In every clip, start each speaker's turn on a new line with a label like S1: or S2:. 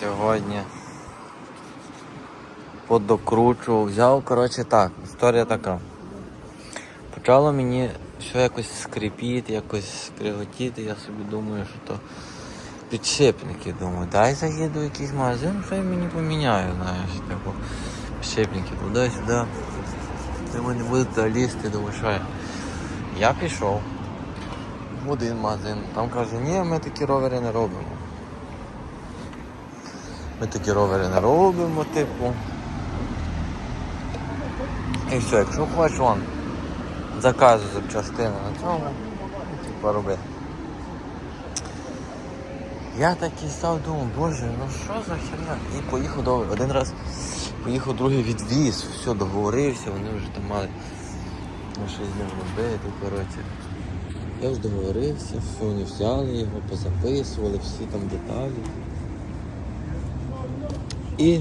S1: Сьогодні подокручував, взяв, коротше так, історія така. Почало мені все якось скрипіти, якось скриготіти, я собі думаю, що то підшипники. Думаю, дай заїду в якийсь магазин, що я мені поміняю, знаєш, типу, підшипники туди-сюди. Думаю, не буду лізти, думаю, що я. Я пішов в один магазин, там каже, ні, ми такі ровери не робимо. Ми такі ровери не робимо, типу. І все, якщо хочеш вон, заказуй запчастини на цьому, ну, типу роби. Я такий став думав, боже, ну що за херня? І поїхав до один раз, поїхав другий відвіз, все, договорився, вони вже там мали ну, щось з ним робити, коротше. Я ж договорився, все, вони взяли його, позаписували, всі там деталі. І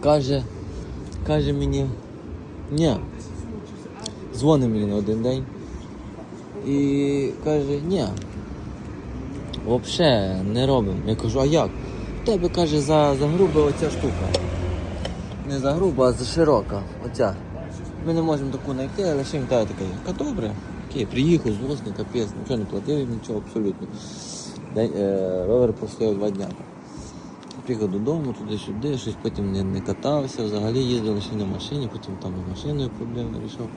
S1: каже, каже мені, ні, дзвонить мені на один день і каже, ні, взагалі не робимо. Я кажу, а як? У тебе каже за, за грубе оця штука. Не за груба, а за широка. Оця. Ми не можемо таку знайти, але ще він така, яка добре. Окей, приїхав, злосний, капець, нічого не платив, нічого абсолютно. Е, ровер простояв два дня. Приїхав додому, туди-сюди, щось потім не, не катався, взагалі їздив лише на машині, потім там і машиною проблеми вирішив.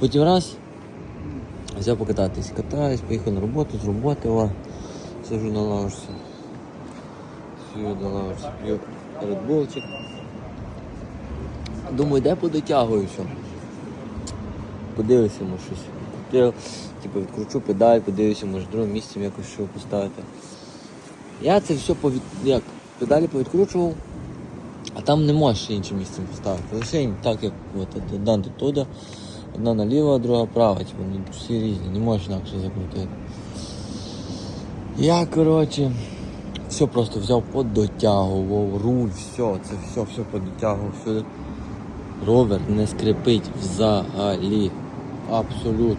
S1: Потім раз взяв покататись, катаюсь, поїхав на роботу, з роботи, о, сижу на лавочці. Сижу на лавочці, п'ю редболчик. Думаю, де подотягую все. Подивився, може щось купив, типу відкручу педаль, подивився, може другим місцем якось що поставити. Я це все повід... як, педалі повідкручував, а там не можеш іншим місцем поставити. Лише так, як от, одна до туди, одна наліво, друга права, типу, вони всі різні, не можеш інакше закрутити. Я, коротше, все просто взяв, подотягував, руль, все, це все, все подотягував, все. Ровер не скрипить взагалі. Абсолютно.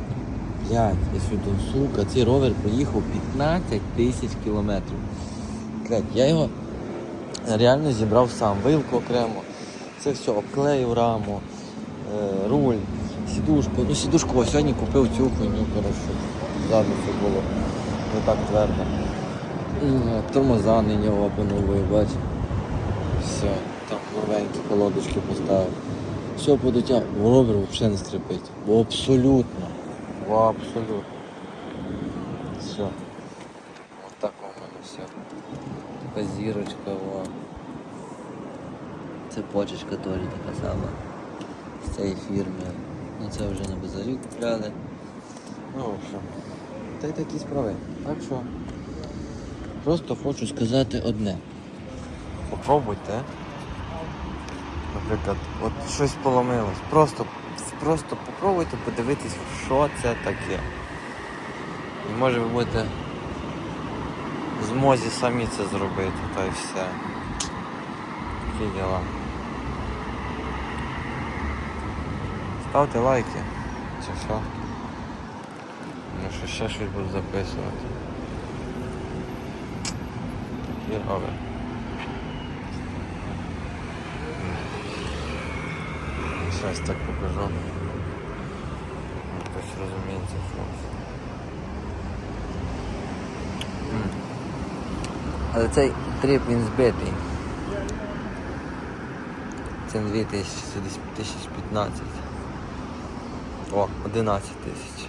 S1: Блядь, я сюди, сука, цей ровер проїхав 15 тисяч кілометрів. Я його реально зібрав сам, вилку окремо. Це все, обклеїв раму, е, руль, сідушку. Ну, сідушку ось сьогодні купив цю хуйню, коротше. Ззаду все було не так твердо. М, Тормоза на нього поновив, бач. Все, там новенькі колодочки поставив. Все подотяг, ровер взагалі не скрипить. Абсолютно. Абсолютно. Все. Ось так у мене все. Така зірочка. Це почечка теж така сама. З цієї фірми. Ну це вже на базарі купляли. Ну, в общем. Та й такі справи. Так що просто хочу сказати одне. Попробуйте. Наприклад, от щось поломилось. Просто, просто попробуйте подивитись, що це таке. І може ви будете змозі самі це зробити, та й все. Такі діла. Ставте лайки. Чи що? Ну ще щось буду записувати. Такий ровер. Зараз так покажу. Хтось розуміється, хлопці. Але цей тріп він збитий. Це не 2000, це десь 1015. О, 11 тисяч.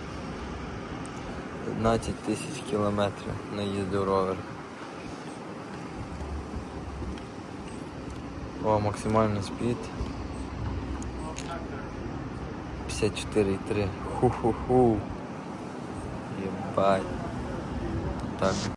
S1: 15 тисяч кілометрів наїздив ровер. О, максимальний спід. 54,3. Ху-ху-ху. Єбать. Так.